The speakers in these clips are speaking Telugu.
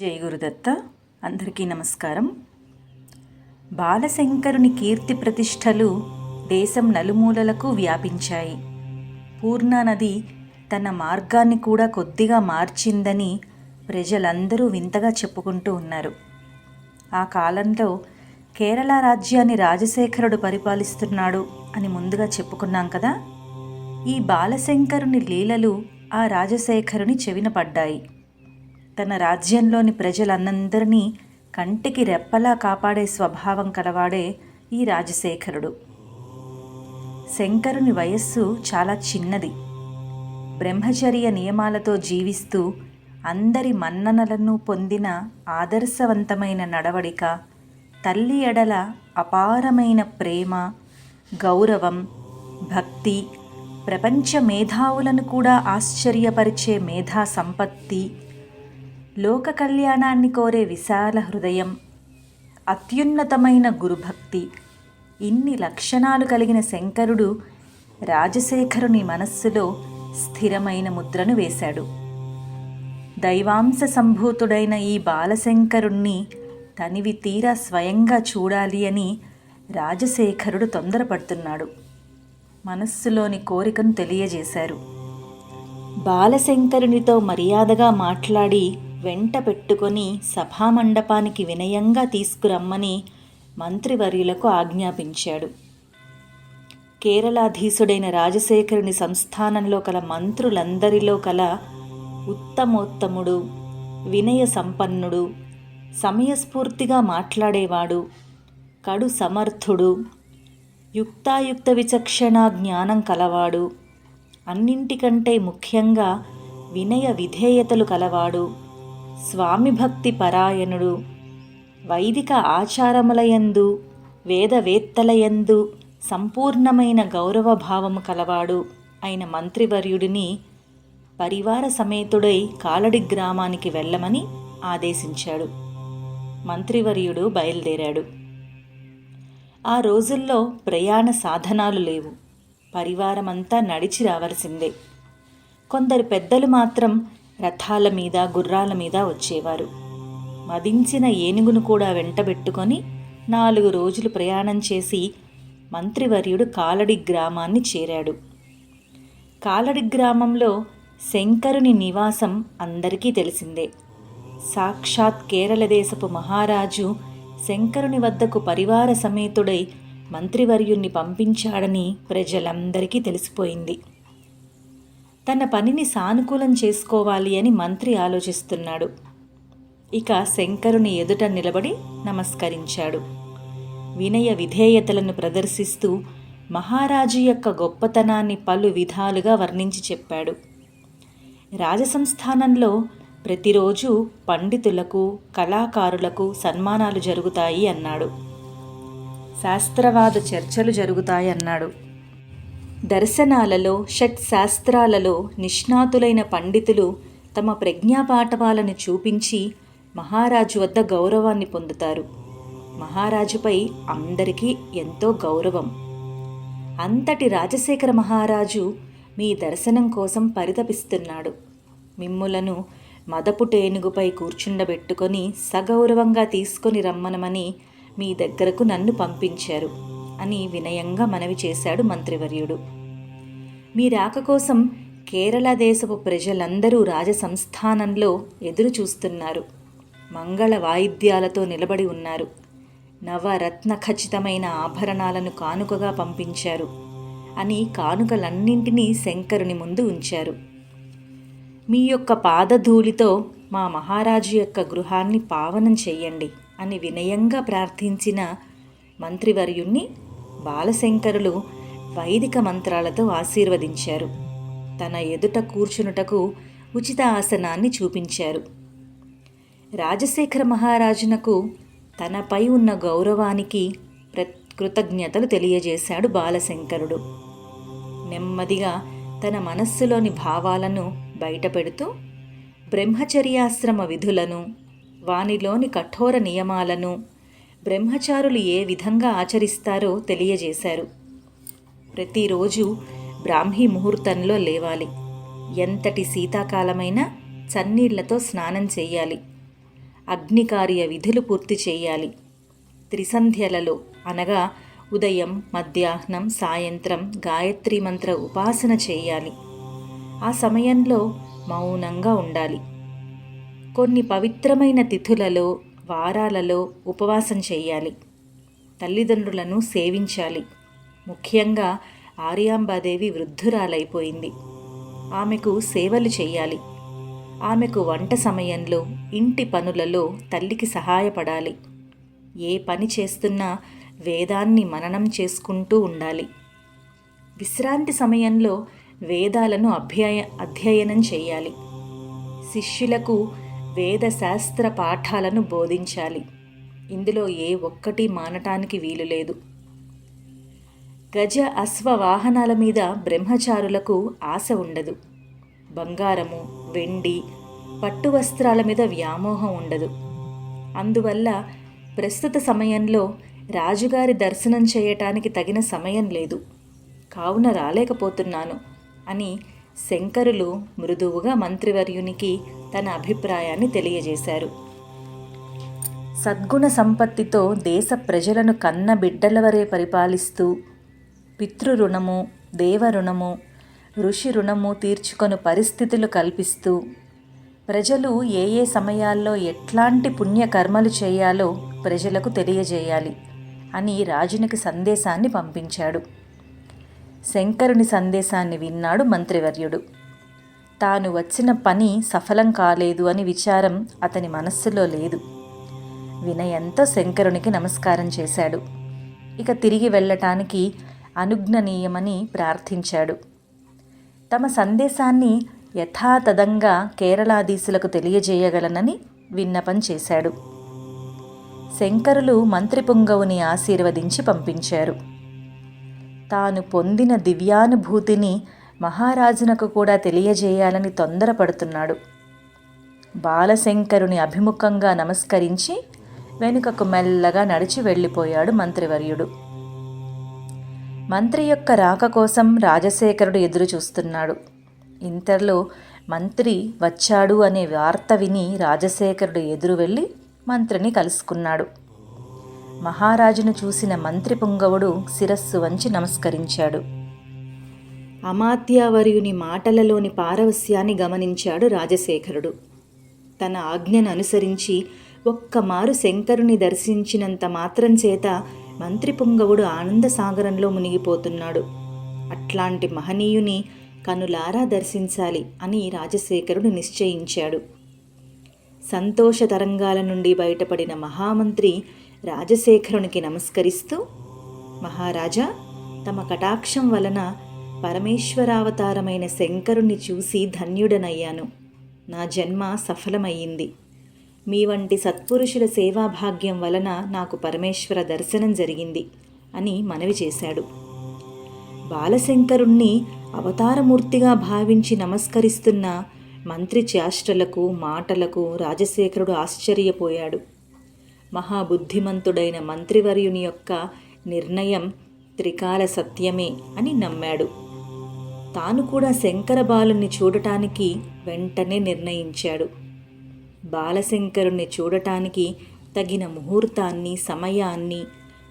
జై గురుదత్త. అందరికీ నమస్కారం. బాలశంకరుని కీర్తి ప్రతిష్టలు దేశం నలుమూలలకు వ్యాపించాయి. పూర్ణా నది తన మార్గాన్ని కూడా కొద్దిగా మార్చిందని ప్రజలందరూ వింతగా చెప్పుకుంటూ ఉన్నారు. ఆ కాలంలో కేరళ రాజ్యాన్ని రాజశేఖరుడు పరిపాలిస్తున్నాడు అని ముందుగా చెప్పుకున్నాం కదా? ఈ బాలశంకరుని లీలలు ఆ రాజశేఖరుని చెవిన పడ్డాయి. తన రాజ్యంలోని ప్రజలందరినీ కంటికి రెప్పలా కాపాడే స్వభావం కలవాడే ఈ రాజశేఖరుడు. శంకరుని వయస్సు చాలా చిన్నది. బ్రహ్మచర్య నియమాలతో జీవిస్తూ అందరి మన్ననలను పొందిన ఆదర్శవంతమైన నడవడిక తల్లి ఎడల అపారమైన ప్రేమ గౌరవం భక్తి ప్రపంచ మేధావులను కూడా ఆశ్చర్యపరిచే మేధా సంపత్తి లోక కళ్యాణాన్ని కోరే విశాల హృదయం. అత్యున్నతమైన గురుభక్తి. ఇన్ని లక్షణాలు కలిగిన శంకరుడు రాజశేఖరుని మనస్సులో స్థిరమైన ముద్రను వేశాడు. దైవాంశ సంభూతుడైన ఈ బాలశంకరుణ్ణి తనివి తీరా స్వయంగా చూడాలి అని రాజశేఖరుడు తొందరపడుతున్నాడు. మనస్సులోని కోరికను తెలియజేశారు. బాలశంకరునితో మర్యాదగా మాట్లాడి వెంట పెట్టుకొని సభామండపానికి వినయంగా తీసుకురమ్మని మంత్రివర్యులకు ఆజ్ఞాపించాడు. కేరళాధీసుడైన రాజశేఖరుని సంస్థానంలో కల మంత్రులందరిలో కల ఉత్తమోత్తముడు వినయ సంపన్నుడు సమయస్ఫూర్తిగా మాట్లాడేవాడు కడు సమర్థుడు యుక్తాయుక్త విచక్షణ జ్ఞానం కలవాడు అన్నింటికంటే ముఖ్యంగా వినయ విధేయతలు కలవాడు. స్వామి భక్తి పరాయణుడు వైదిక ఆచారములయందు వేదవేత్తలయందు సంపూర్ణమైన గౌరవ భావము కలవాడు అయిన మంత్రివర్యుడిని పరివార సమేతుడై కాలడి గ్రామానికి వెళ్ళమని ఆదేశించాడు. మంత్రివర్యుడు బయలుదేరాడు. ఆ రోజుల్లో ప్రయాణ సాధనాలు లేవు. పరివారమంతా నడిచి రావలసిందే. కొందరు పెద్దలు మాత్రం రథాల మీద గుర్రాల మీద వచ్చేవారు. మదించిన ఏనుగును కూడా వెంటబెట్టుకొని నాలుగు రోజులు ప్రయాణం చేసి మంత్రివర్యుడు కాలడి గ్రామాన్ని చేరాడు. కాలడి గ్రామంలో శంకరుని నివాసం అందరికీ తెలిసిందే. సాక్షాత్ కేరళ దేశపు మహారాజు శంకరుని వద్దకు పరివార సమేతుడై మంత్రివర్యుణ్ణి పంపించాడని ప్రజలందరికీ తెలిసిపోయింది. తన పనిని సానుకూలం చేసుకోవాలి అని మంత్రి ఆలోచిస్తున్నాడు. ఇక శంకరుని ఎదుట నిలబడి నమస్కరించాడు. వినయ విధేయతలను ప్రదర్శిస్తూ మహారాజు యొక్క గొప్పతనాన్ని పలు విధాలుగా వర్ణించి చెప్పాడు. రాజసంస్థానంలో ప్రతిరోజు పండితులకు కళాకారులకు సన్మానాలు జరుగుతాయి అన్నాడు. శాస్త్రవాద చర్చలు జరుగుతాయి అన్నాడు. దర్శనాలలో షట్ శాస్త్రాలలో నిష్ణాతులైన పండితులు తమ ప్రజ్ఞాపాఠవాలను చూపించి మహారాజు వద్ద గౌరవాన్ని పొందుతారు. మహారాజుపై అందరికీ ఎంతో గౌరవం. అంతటి రాజశేఖర మహారాజు మీ దర్శనం కోసం పరితపిస్తున్నాడు. మిమ్ములను మదపు టేనుగుపై కూర్చుండబెట్టుకొని సగౌరవంగా తీసుకొని రమ్మనమని మీ దగ్గరకు నన్ను పంపించారు. అని వినయంగా మనవి చేశాడు మంత్రివర్యుడు. మీ రాక కోసం కేరళ దేశపు ప్రజలందరూ రాజసంస్థానంలో ఎదురు చూస్తున్నారు మంగళ వాయిద్యాలతో నిలబడి ఉన్నారు. నవరత్న ఖచ్చితమైన ఆభరణాలను కానుకగా పంపించారు అని కానుకలన్నింటినీ శంకరుని ముందు ఉంచారు. మీ యొక్క పాదధూళితో మా మహారాజు యొక్క గృహాన్ని పావనం చెయ్యండి అని వినయంగా ప్రార్థించిన మంత్రివర్యుణ్ణి బాలశంకరులు వైదిక మంత్రాలతో ఆశీర్వదించారు. తన ఎదుట కూర్చునుటకు ఉచిత ఆసనాన్ని చూపించారు. రాజశేఖర మహారాజునకు తనపై ఉన్న గౌరవానికి కృతజ్ఞతలు తెలియజేశాడు బాలశంకరుడు. నెమ్మదిగా తన మనస్సులోని భావాలను బయటపెడుతూ బ్రహ్మచర్యాశ్రమ విధులను వానిలోని కఠోర నియమాలను బ్రహ్మచారులు ఏ విధంగా ఆచరిస్తారో తెలియజేశారు. ప్రతిరోజు బ్రాహ్మీ ముహూర్తంలో లేవాలి. ఎంతటి శీతాకాలమైనా చన్నీళ్ళతో స్నానం చేయాలి. అగ్నికార్య విధులు పూర్తి చేయాలి. త్రిసంధ్యలలో అనగా ఉదయం మధ్యాహ్నం సాయంత్రం గాయత్రి మంత్ర ఉపాసన చేయాలి. ఆ సమయంలో మౌనంగా ఉండాలి. కొన్ని పవిత్రమైన తిథులలో వారాలలో ఉపవాసం చేయాలి. తల్లిదండ్రులను సేవించాలి. ముఖ్యంగా ఆర్యాంబాదేవి వృద్ధురాలైపోయింది. ఆమెకు సేవలు చేయాలి. ఆమెకు వంట సమయంలో ఇంటి పనులలో తల్లికి సహాయపడాలి. ఏ పని చేస్తున్నా వేదాన్ని మననం చేసుకుంటూ ఉండాలి. విశ్రాంతి సమయంలో వేదాలను అభ్యయ అధ్యయనం చేయాలి. శిష్యులకు వేదశాస్త్ర పాఠాలను బోధించాలి. ఇందులో ఏ ఒక్కటి మానటానికి వీలు లేదు. గజ అశ్వ వాహనాల మీద బ్రహ్మచారులకు ఆశ ఉండదు. బంగారము వెండి పట్టు వస్త్రాల మీద వ్యామోహం ఉండదు. అందువల్ల ప్రస్తుత సమయంలో రాజుగారి దర్శనం చేయటానికి తగిన సమయం లేదు. కావున రాలేకపోతున్నాను అని శంకరులు మృదువుగా మంత్రివర్యునికి తన అభిప్రాయాన్ని తెలియజేశారు. సద్గుణ సంపత్తితో దేశ ప్రజలను కన్న బిడ్డల వరే పరిపాలిస్తూ పితృరుణము దేవరుణము ఋషి రుణము తీర్చుకొని పరిస్థితులు కల్పిస్తూ ప్రజలు ఏ ఏ సమయాల్లో ఎట్లాంటి పుణ్యకర్మలు చేయాలో ప్రజలకు తెలియజేయాలి అని రాజునికి సందేశాన్ని పంపించాడు. శంకరుని సందేశాన్ని విన్నాడు మంత్రివర్యుడు. తాను వచ్చిన పని సఫలం కాలేదు అని విచారం అతని మనస్సులో లేదు. వినయంతో శంకరునికి నమస్కారం చేశాడు. ఇక తిరిగి వెళ్ళటానికి అనుజ్ఞనీయమని ప్రార్థించాడు. తమ సందేశాన్ని యథాతథంగా కేరళాధీశులకు తెలియజేయగలనని విన్నపం చేశాడు. శంకరులు మంత్రి పుంగవుని ఆశీర్వదించి పంపించారు. తాను పొందిన దివ్యానుభూతిని మహారాజునకు కూడా తెలియజేయాలని తొందరపడుతున్నాడు. బాలశంకరుని అభిముఖంగా నమస్కరించి వెనుకకు మెల్లగా నడిచి వెళ్ళిపోయాడు మంత్రివర్యుడు. మంత్రి యొక్క రాక కోసం రాజశేఖరుడు ఎదురు చూస్తున్నాడు. ఇంతలో మంత్రి వచ్చాడు అనే వార్త విని రాజశేఖరుడు ఎదురు వెళ్ళి మంత్రిని కలుసుకున్నాడు. మహారాజును చూసిన మంత్రి పుంగవుడు శిరస్సు వంచి నమస్కరించాడు. అమాత్యావర్యుని మాటలలోని పారవస్యాన్ని గమనించాడు రాజశేఖరుడు. తన ఆజ్ఞను అనుసరించి ఒక్కమారు శంకరుని దర్శించినంత మాత్రం చేత మంత్రి పుంగవుడు ఆనంద సాగరంలో మునిగిపోతున్నాడు. అట్లాంటి మహనీయుని కనులారా దర్శించాలి అని రాజశేఖరుడు నిశ్చయించాడు. సంతోష తరంగాల నుండి బయటపడిన మహామంత్రి రాజశేఖరునికి నమస్కరిస్తూ మహారాజా తమ కటాక్షం వలన పరమేశ్వరావతారమైన శంకరుణ్ణి చూసి ధన్యుడనయ్యాను. నా జన్మ సఫలమయ్యింది. మీ వంటి సత్పురుషుల సేవాభాగ్యం వలన నాకు పరమేశ్వర దర్శనం జరిగింది అని మనవి చేశాడు. బాలశంకరుణ్ణి అవతారమూర్తిగా భావించి నమస్కరిస్తున్న మంత్రి చేష్టలకు మాటలకు రాజశేఖరుడు ఆశ్చర్యపోయాడు. మహాబుద్ధిమంతుడైన మంత్రివర్యుని యొక్క నిర్ణయం త్రికాల సత్యమే అని నమ్మాడు. తాను కూడా శంకర బాలుని చూడటానికి వెంటనే నిర్ణయించాడు. బాలశంకరుణ్ణి చూడటానికి తగిన ముహూర్తాన్ని సమయాన్ని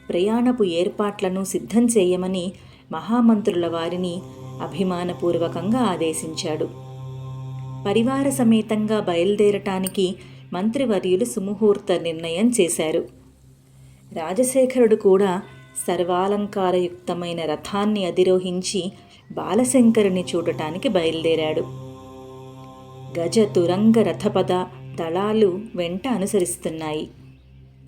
ప్రయాణపు ఏర్పాట్లను సిద్ధం చేయమని మహామంత్రుల వారిని అభిమానపూర్వకంగా ఆదేశించాడు. పరివార సమేతంగా బయలుదేరటానికి మంత్రివర్యులు సుముహూర్త నిర్ణయం చేశారు. రాజశేఖరుడు కూడా సర్వాలంకారయుక్తమైన రథాన్ని అధిరోహించి బాలశంకరుని చూడటానికి బయలుదేరాడు. గజ తురంగ రథపద దళాలు వెంట అనుసరిస్తున్నాయి.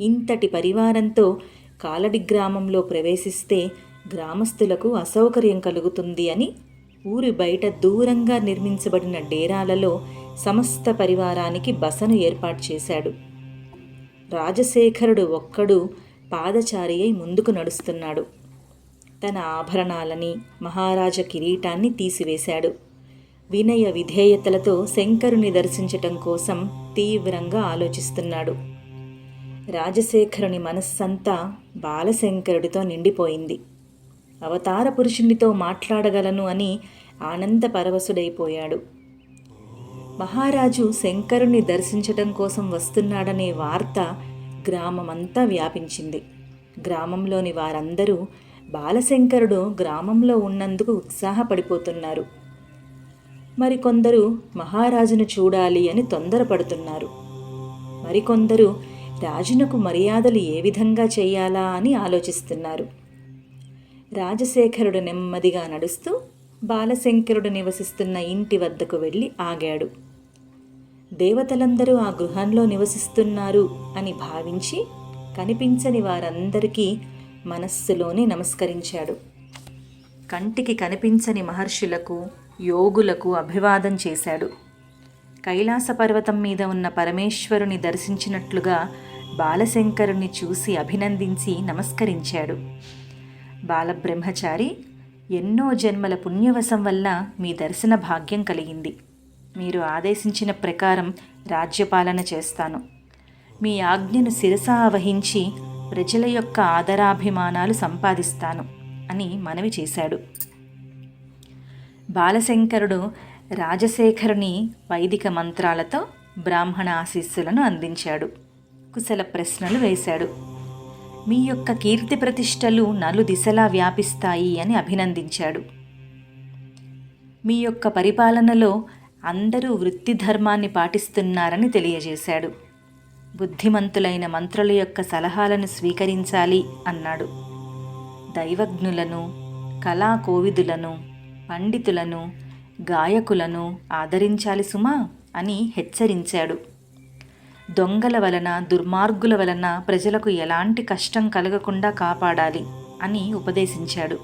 ఇంతటి పరివారంతో కాలడి గ్రామంలో ప్రవేశిస్తే గ్రామస్తులకు అసౌకర్యం కలుగుతుంది అని ఊరి బయట దూరంగా నిర్మించబడిన డేరాలలో సమస్త పరివారానికి బసను ఏర్పాటు చేశాడు. రాజశేఖరుడు ఒక్కడు పాదచారి అయి ముందుకు నడుస్తున్నాడు. తన ఆభరణాలని మహారాజ కిరీటాన్ని తీసివేశాడు. వినయ విధేయతలతో శంకరుని దర్శించటం కోసం తీవ్రంగా ఆలోచిస్తున్నాడు. రాజశేఖరుని మనస్సంతా బాలశంకరుడితో నిండిపోయింది. అవతార పురుషునితో మాట్లాడగలను అని ఆనంద పరవశుడైపోయాడు. మహారాజు శంకరుణ్ణి దర్శించటం కోసం వస్తున్నాడనే వార్త గ్రామమంతా వ్యాపించింది. గ్రామంలోని వారందరూ బాలశంకరుడు గ్రామంలో ఉన్నందుకు ఉత్సాహపడిపోతున్నారు. మరికొందరు మహారాజును చూడాలి అని తొందరపడుతున్నారు. మరికొందరు రాజునకు మర్యాదలు ఏ విధంగా చేయాలా అని ఆలోచిస్తున్నారు. రాజశేఖరుడు నెమ్మదిగా నడుస్తూ బాలశంకరుడు నివసిస్తున్న ఇంటి వద్దకు వెళ్ళి ఆగాడు. దేవతలందరూ ఆ గృహంలో నివసిస్తున్నారు అని భావించి కనిపించని వారందరికీ మనస్సులోని నమస్కరించాడు. కంటికి కనిపించని మహర్షులకు యోగులకు అభివాదం చేశాడు. కైలాస పర్వతం మీద ఉన్న పరమేశ్వరుని దర్శించినట్లుగా బాలశంకరుని చూసి అభినందించి నమస్కరించాడు. బాలబ్రహ్మచారి ఎన్నో జన్మల పుణ్యవశం వల్ల మీ దర్శన భాగ్యం కలిగింది. మీరు ఆదేశించిన ప్రకారం రాజ్యపాలన చేస్తాను. మీ ఆజ్ఞను శిరసా వహించి ప్రజల యొక్క ఆదరాభిమానాలు సంపాదిస్తాను అని మనవి చేశాడు. బాలశంకరుడు రాజశేఖరుని వైదిక మంత్రాలతో బ్రాహ్మణ ఆశీస్సులను అందించాడు. కుశల ప్రశ్నలు వేశాడు. మీ యొక్క కీర్తి ప్రతిష్టలు నలు దిశలా వ్యాపిస్తాయి అని అభినందించాడు. మీ యొక్క పరిపాలనలో అందరూ వృత్తి ధర్మాన్ని పాటిస్తున్నారని తెలియజేశాడు. బుద్ధిమంతులైన మంత్రుల యొక్క సలహాలను స్వీకరించాలి అన్నాడు. దైవజ్ఞులను కళా కోవిదులను పండితులను గాయకులను ఆదరించాలి సుమా అని హెచ్చరించాడు. దొంగల వలన దుర్మార్గుల వలన ప్రజలకు ఎలాంటి కష్టం కలగకుండా కాపాడాలి అని ఉపదేశించాడు.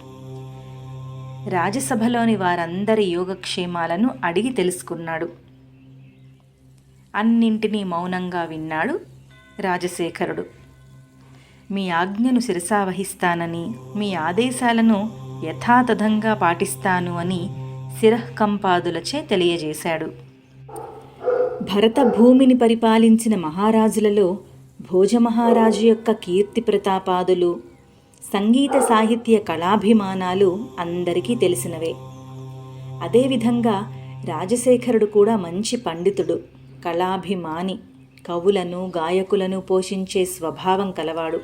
రాజసభలోని వారందరి యోగక్షేమాలను అడిగి తెలుసుకున్నాడు. అన్నింటినీ మౌనంగా విన్నాడు రాజశేఖరుడు. మీ ఆజ్ఞను శిరసావహిస్తానని మీ ఆదేశాలను యథాతథంగా పాటిస్తాను అని శిరఃకంపాదులచే తెలియజేశాడు. భరత భూమిని పరిపాలించిన మహారాజులలో భోజమహారాజు యొక్క కీర్తి ప్రతాపాదులు సంగీత సాహిత్య కళాభిమానాలు అందరికీ తెలిసినవే. అదేవిధంగా రాజశేఖరుడు కూడా మంచి పండితుడు. కళాభిమాని కవులను గాయకులను పోషించే స్వభావం కలవాడు.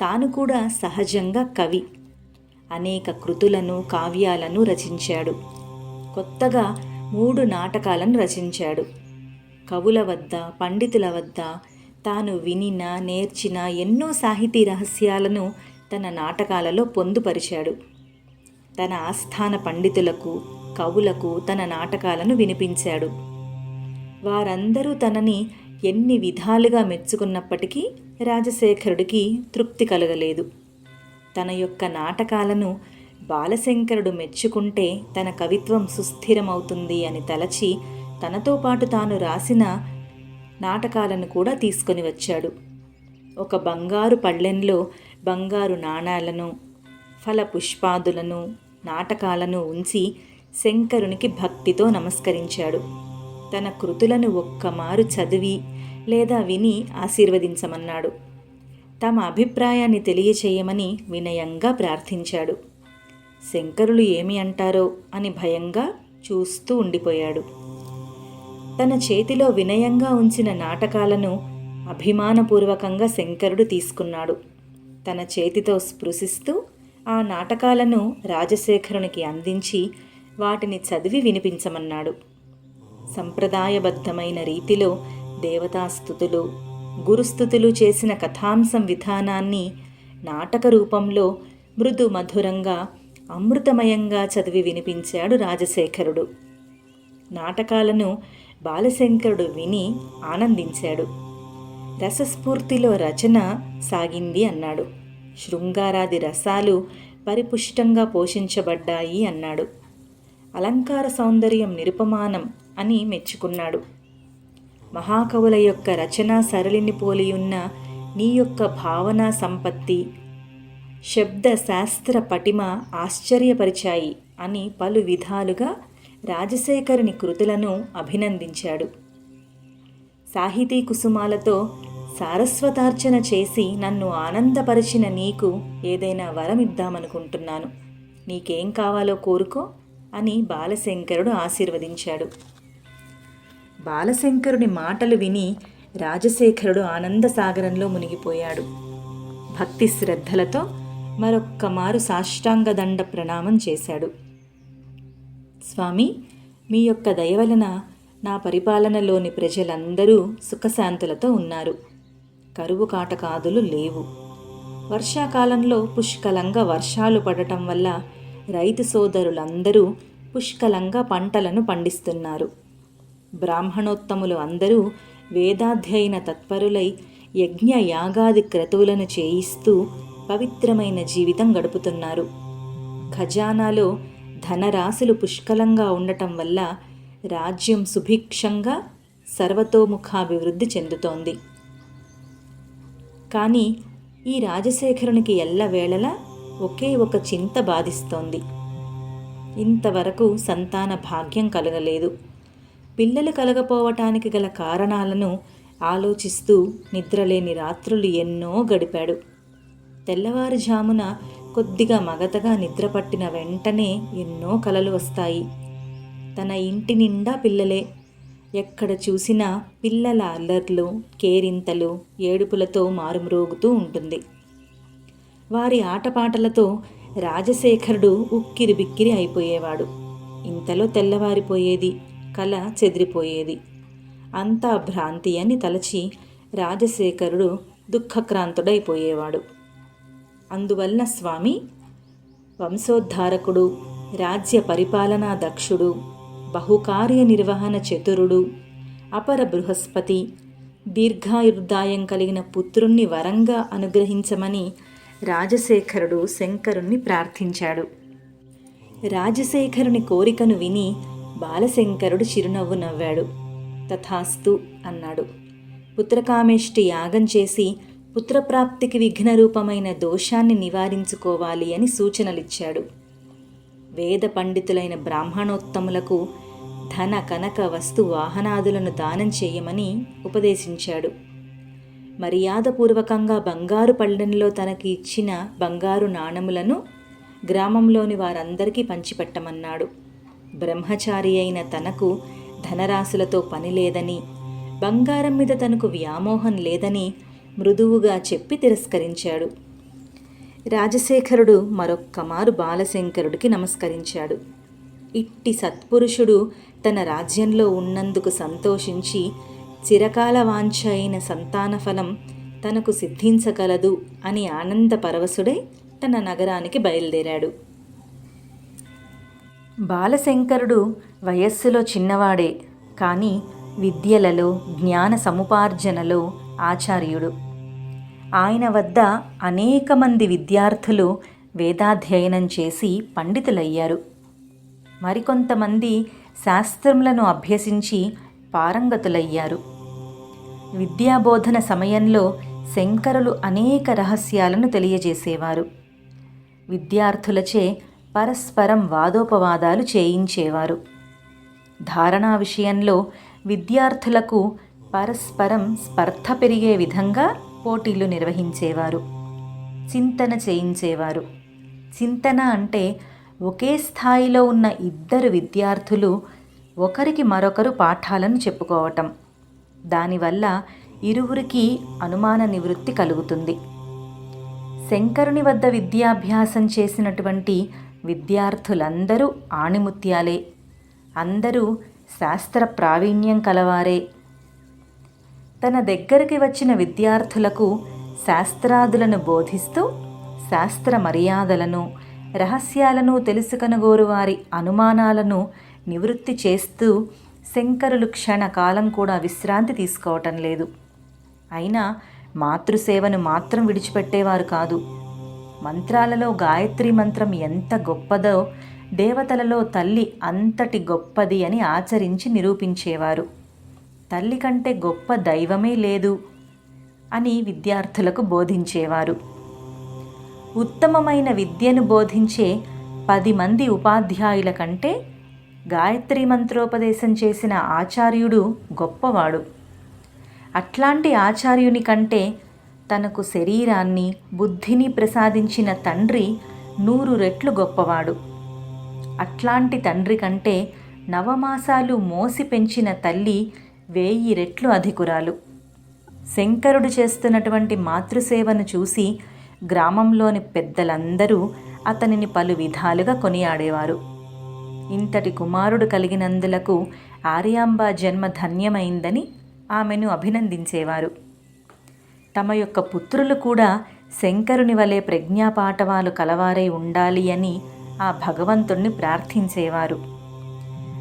తాను కూడా సహజంగా కవి. అనేక కృతులను కావ్యాలను రచించాడు. కొత్తగా మూడు నాటకాలను రచించాడు. కవుల వద్ద పండితుల వద్ద తాను వినిన నేర్చిన ఎన్నో సాహితీ రహస్యాలను తన నాటకాలలో పొందుపరిచాడు. తన ఆస్థాన పండితులకు కవులకు తన నాటకాలను వినిపించాడు. వారందరూ తనని ఎన్ని విధాలుగా మెచ్చుకున్నప్పటికీ రాజశేఖరుడికి తృప్తి కలగలేదు. తన యొక్క నాటకాలను బాలశంకరుడు మెచ్చుకుంటే తన కవిత్వం సుస్థిరమవుతుంది అని తలచి తనతో పాటు తాను రాసిన నాటకాలను కూడా తీసుకొని వచ్చాడు. ఒక బంగారు పళ్ళెంలో బంగారు నాణాలను ఫల పుష్పాదులను నాటకాలను ఉంచి శంకరునికి భక్తితో నమస్కరించాడు. తన కృతులను ఒక్కమారు చదివి లేదా విని ఆశీర్వదించమన్నాడు. తమ అభిప్రాయాన్ని తెలియచేయమని వినయంగా ప్రార్థించాడు. శంకరులు ఏమి అంటారో అని భయంగా చూస్తూ ఉండిపోయాడు. తన చేతిలో వినయంగా ఉంచిన నాటకాలను అభిమానపూర్వకంగా శంకరుడు తీసుకున్నాడు. తన చేతితో స్పృశిస్తూ ఆ నాటకాలను రాజశేఖరునికి అందించి వాటిని చదివి వినిపించమన్నాడు. సంప్రదాయబద్ధమైన రీతిలో దేవతాస్థుతులు గురుస్థుతులు చేసిన కథాంశం విధానాన్ని నాటక రూపంలో మృదు మధురంగా అమృతమయంగా చదివి వినిపించాడు రాజశేఖరుడు. నాటకాలను బాలశంకరుడు విని ఆనందించాడు. రసస్ఫూర్తిలో రచన సాగింది అన్నాడు. శృంగారాది రసాలు పరిపుష్టంగా పోషించబడ్డాయి అన్నాడు. అలంకార సౌందర్యం నిరుపమానం అని మెచ్చుకున్నాడు. మహాకవుల యొక్క రచనా సరళిని పోలియున్న నీ యొక్క భావనా సంపత్తి శబ్ద శాస్త్ర పటిమ ఆశ్చర్యపరిచాయి అని పలు విధాలుగా రాజశేఖరుని కృతులను అభినందించాడు. సాహితీ కుసుమాలతో సారస్వతార్చన చేసి నన్ను ఆనందపరిచిన నీకు ఏదైనా వరం ఇద్దామనుకుంటున్నాను నీకేం కావాలో కోరుకో అని బాలశంకరుడు ఆశీర్వదించాడు. బాలశంకరుని మాటలు విని రాజశేఖరుడు ఆనందసాగరంలో మునిగిపోయాడు. భక్తి శ్రద్ధలతో మరొక్కమారు సాష్టాంగ దండ ప్రణామం చేశాడు. స్వామి మీ యొక్క దయ వలన నా పరిపాలనలోని ప్రజలందరూ సుఖశాంతులతో ఉన్నారు. కరువు కాటకాదులు లేవు. వర్షాకాలంలో పుష్కలంగా వర్షాలు పడటం వల్ల రైతు సోదరులందరూ పుష్కలంగా పంటలను పండిస్తున్నారు. బ్రాహ్మణోత్తములు అందరూ వేదాధ్యయన తత్పరులై యజ్ఞ యాగాది క్రతువులను చేయిస్తూ పవిత్రమైన జీవితం గడుపుతున్నారు. ఖజానాలో ధనరాశులు పుష్కలంగా ఉండటం వల్ల రాజ్యం సుభిక్షంగా సర్వతోముఖాభివృద్ధి చెందుతోంది. కానీ ఈ రాజశేఖరునికి ఎల్లవేళలా ఒకే ఒక చింత బాధిస్తోంది. ఇంతవరకు సంతాన భాగ్యం కలగలేదు. పిల్లలు కలగపోవటానికి గల కారణాలను ఆలోచిస్తూ నిద్రలేని రాత్రులు ఎన్నో గడిపాడు. తెల్లవారుజామున కొద్దిగా మగతగా నిద్ర పట్టిన వెంటనే ఎన్నో కలలు వస్తాయి. తన ఇంటి నిండా పిల్లలే. ఎక్కడ చూసినా పిల్లల అల్లర్లు కేరింతలు ఏడుపులతో మారుమ్రోగుతూ ఉంటుంది. వారి ఆటపాటలతో రాజశేఖరుడు ఉక్కిరి బిక్కిరి అయిపోయేవాడు. ఇంతలో తెల్లవారిపోయేది. కల చెదిరిపోయేది. అంతా భ్రాంతి అని తలచి రాజశేఖరుడు దుఃఖక్రాంతుడైపోయేవాడు. అందువలన స్వామి వంశోద్ధారకుడు రాజ్య పరిపాలనా దక్షుడు బహుకార్య నిర్వహణ చతురుడు అపర బృహస్పతి దీర్ఘాయుర్దాయం కలిగిన పుత్రుణ్ణి వరంగా అనుగ్రహించమని రాజశేఖరుడు శంకరుణ్ణి ప్రార్థించాడు. రాజశేఖరుని కోరికను విని బాలశంకరుడు చిరునవ్వు నవ్వాడు. తథాస్తు అన్నాడు. పుత్రకామేష్టి యాగం చేసి పుత్రప్రాప్తికి విఘ్నరూపమైన దోషాన్ని నివారించుకోవాలి అని సూచనలిచ్చాడు. వేద పండితులైన బ్రాహ్మణోత్తములకు ధన కనక వస్తు వాహనాదులను దానం చేయమని ఉపదేశించాడు. మర్యాదపూర్వకంగా బంగారు పళ్ళెంలో తనకి ఇచ్చిన బంగారు నాణములను గ్రామంలోని వారందరికీ పంచిపెట్టమన్నాడు. బ్రహ్మచారి అయిన తనకు ధనరాశులతో పని లేదని బంగారం మీద తనకు వ్యామోహం లేదని మృదువుగా చెప్పి తిరస్కరించాడు. రాజశేఖరుడు మరొక్కమారు బాలశంకరుడికి నమస్కరించాడు. ఇట్టి సత్పురుషుడు తన రాజ్యంలో ఉన్నందుకు సంతోషించి చిరకాల వాంఛ అయిన సంతాన ఫలం తనకు సిద్ధించగలదు అని ఆనంద పరవశుడై తన నగరానికి బయలుదేరాడు. బాలశంకరుడు వయస్సులో చిన్నవాడే కానీ విద్యలలో జ్ఞాన సముపార్జనలో ఆచార్యుడు. ఆయన వద్ద అనేక మంది విద్యార్థులు వేదాధ్యయనం చేసి పండితులయ్యారు. మరికొంతమంది శాస్త్రములను అభ్యసించి పారంగతులయ్యారు. విద్యాబోధన సమయంలో శంకరులు అనేక రహస్యాలను తెలియజేసేవారు. విద్యార్థులచే పరస్పరం వాదోపవాదాలు చేయించేవారు. ధారణా విషయంలో విద్యార్థులకు పరస్పరం స్పర్ధ పెరిగే విధంగా పోటీలు నిర్వహించేవారు. చింతన చేయించేవారు. చింతన అంటే ఒకే స్థాయిలో ఉన్న ఇద్దరు విద్యార్థులు ఒకరికి మరొకరు పాఠాలను చెప్పుకోవటం. దానివల్ల ఇరువురికి అనుమాన నివృత్తి కలుగుతుంది. శంకరుని వద్ద విద్యాభ్యాసం చేసినటువంటి విద్యార్థులందరూ ఆణిముత్యాలే. అందరూ శాస్త్ర ప్రావీణ్యం కలవారే. తన దగ్గరికి వచ్చిన విద్యార్థులకు శాస్త్రాదులను బోధిస్తూ శాస్త్ర మర్యాదలను రహస్యాలను తెలుసుకనుగోరు వారి అనుమానాలను నివృత్తి చేస్తూ శంకరులు క్షణకాలం కూడా విశ్రాంతి తీసుకోవటం లేదు. అయినా మాతృసేవను మాత్రం విడిచిపెట్టేవారు కాదు. మంత్రాలలో గాయత్రి మంత్రం ఎంత గొప్పదో దేవతలలో తల్లి అంతటి గొప్పది అని ఆచరించి నిరూపించేవారు. తల్లి కంటే గొప్ప దైవమే లేదు అని విద్యార్థులకు బోధించేవారు. ఉత్తమమైన విద్యను బోధించే పది మంది ఉపాధ్యాయుల కంటే గాయత్రి మంత్రోపదేశం చేసిన ఆచార్యుడు గొప్పవాడు. అట్లాంటి ఆచార్యుని కంటే తనకు శరీరాన్ని బుద్ధిని ప్రసాదించిన తండ్రి నూరు రెట్లు గొప్పవాడు. అట్లాంటి తండ్రి కంటే నవమాసాలు మోసి పెంచిన తల్లి వేయి రెట్లు అధికురాలు. శంకరుడు చేస్తున్నటువంటి మాతృసేవను చూసి గ్రామంలోని పెద్దలందరూ అతనిని పలు విధాలుగా కొనియాడేవారు. ఇంతటి కుమారుడు కలిగినందులకు ఆర్యాంబ జన్మ ధన్యమైందని ఆమెను అభినందించేవారు. తమ యొక్క పుత్రులు కూడా శంకరుని వలె ప్రజ్ఞాపాఠవాలు కలవారై ఉండాలి అని ఆ భగవంతుణ్ణి ప్రార్థించేవారు.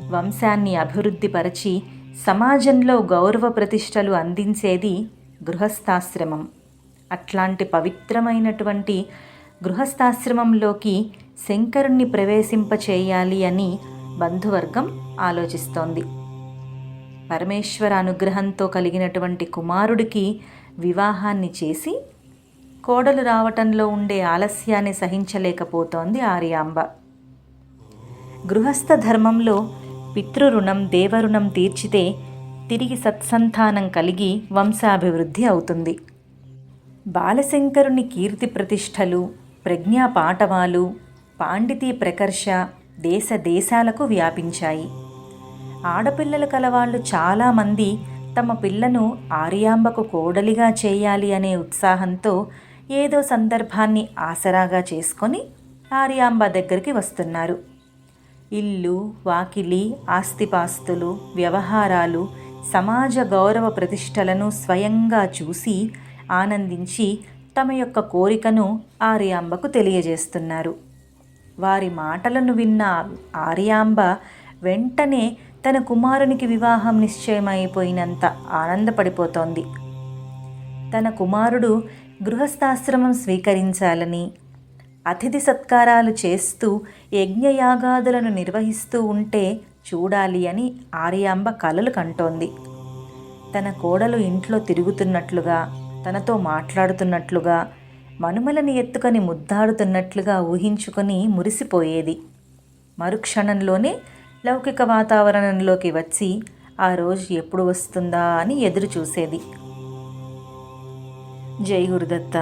వంశాన్ని అభివృద్ధిపరచి సమాజంలో గౌరవ ప్రతిష్టలు అందించేది గృహస్థాశ్రమం. అట్లాంటి పవిత్రమైనటువంటి గృహస్థాశ్రమంలోకి శంకరుణ్ణి ప్రవేశింపచేయాలి అని బంధువర్గం ఆలోచిస్తోంది. పరమేశ్వర అనుగ్రహంతో కలిగినటువంటి కుమారుడికి వివాహాన్ని చేసి కోడలు రావటంలో ఉండే ఆలస్యాన్ని సహించలేకపోతోంది ఆర్యాంబ. గృహస్థ ధర్మంలో పితృరుణం దేవరుణం తీర్చితే తిరిగి సత్సంతానం కలిగి వంశాభివృద్ధి అవుతుంది. బాలశంకరుని కీర్తి ప్రతిష్టలు ప్రజ్ఞా పాఠవాలు పాండితీ ప్రకర్ష దేశ దేశాలకు వ్యాపించాయి. ఆడపిల్లల కలవాళ్ళు చాలామంది తమ పిల్లను ఆర్యాంబకు కోడలిగా చేయాలి అనే ఉత్సాహంతో ఏదో సందర్భాన్ని ఆసరాగా చేసుకొని ఆర్యాంబ దగ్గరికి వస్తున్నారు. ఇల్లు వాకిలి ఆస్తిపాస్తులు వ్యవహారాలు సమాజ గౌరవ ప్రతిష్టలను స్వయంగా చూసి ఆనందించి తమ యొక్క కోరికను ఆర్యాంబకు తెలియజేస్తున్నారు. వారి మాటలను విన్న ఆర్యాంబ వెంటనే తన కుమారునికి వివాహం నిశ్చయమైపోయినంత ఆనందపడిపోతోంది. తన కుమారుడు గృహస్థాశ్రమం స్వీకరించాలని అతిథి సత్కారాలు చేస్తూ యజ్ఞయాగాదులను నిర్వహిస్తూ ఉంటే చూడాలి అని ఆర్యాంబ కలలు కంటోంది. తన కోడలు ఇంట్లో తిరుగుతున్నట్లుగా తనతో మాట్లాడుతున్నట్లుగా మనుమలని ఎత్తుకొని ముద్దాడుతున్నట్లుగా ఊహించుకొని మురిసిపోయేది. మరుక్షణంలోనే లౌకిక వాతావరణంలోకి వచ్చి ఆ రోజు ఎప్పుడు వస్తుందా అని ఎదురు చూసేది జై గురుదత్త.